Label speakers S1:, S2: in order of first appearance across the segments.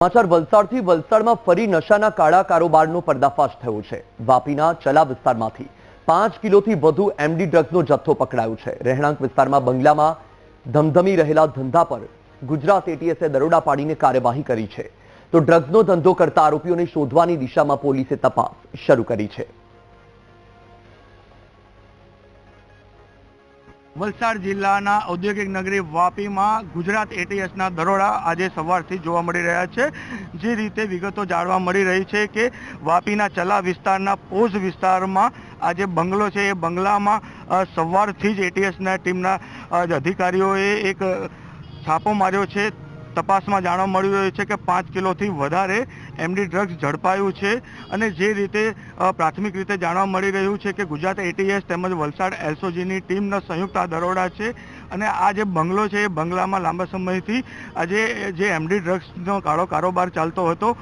S1: સમાચાર વલસાડથી વલસાડમાં ફરી નશાના કાળા કારોબારનો પર્દાફાશ થયો છે. વાપીના ચલા વિસ્તારમાંથી પાંચ કિલોથી વધુ એમડી ડ્રગ્સનો જથ્થો પકડાયો છે. રહેણાંક વિસ્તારમાં બંગલામાં ધમધમી રહેલા ધંધા પર ગુજરાત એટીએસે દરોડા પાડીને કાર્યવાહી કરી છે. તો ડ્રગ્સનો ધંધો કરતા આરોપીઓને શોધવાની દિશામાં પોલીસે તપાસ શરૂ કરી છે.
S2: વલસાડ જિલ્લાના ઔદ્યોગિક નગરી વાપીમાં ગુજરાત એટીએસના દરોડા આજે સવારથી જોવા મળી રહ્યા છે. જે રીતે વિગતો જાણવા મળી રહી છે કે વાપીના ચલા વિસ્તારના પોઝ વિસ્તારમાં આ જે બંગલો છે. એ બંગલામાં સવારથી જ એટીએસના ટીમના અધિકારીઓએ એક છાપો માર્યો છે. તપાસમાં જાણવા મળી રહ્યું છે કે પાંચ કિલોથી વધારે એમડી ડ્રગ્સ ઝડપાયું છે અને જે રીતે પ્રાથમિક રીતે જાણવા મળી રહ્યું છે કે ગુજરાત એટીએસ તેમજ વલસાડ એલસોજીની ટીમના સંયુક્ત આ દરોડા છે અને આ જે બંગલો છે એ બંગલામાં લાંબા સમયથી આજે જે એમડી ડ્રગ્સનો કાળો કારોબાર ચાલતો હતો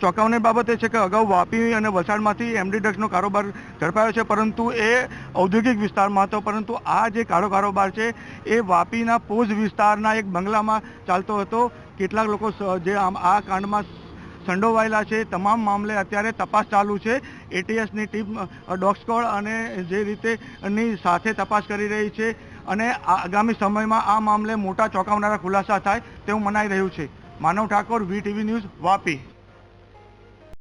S2: ચોંકાવની બાબત એ છે કે અગાઉ વાપી અને વલસાડમાંથી એમડી ડ્રગ્સનો કારોબાર ઝડપાયો છે પરંતુ એ ઔદ્યોગિક વિસ્તારમાં હતો, પરંતુ આ જે કાળો કારોબાર છે એ વાપીના પોઝ વિસ્તારના એક બંગલામાં ચાલતો હતો. કેટલાક લોકો જે આમ આ કાંડમાં સંડોવાયેલા છે. તમામ મામલે અત્યારે તપાસ ચાલુ છે. એટીએસની ટીમ ડોગ સ્કોડ અને જે રીતે ની સાથે તપાસ કરી રહી છે અને આગામી સમયમાં આ મામલે મોટા ચોંકાવનારા ખુલાસા થાય તેવું મનાઈ રહ્યું છે. માનવ Thakor V TV news Vapi.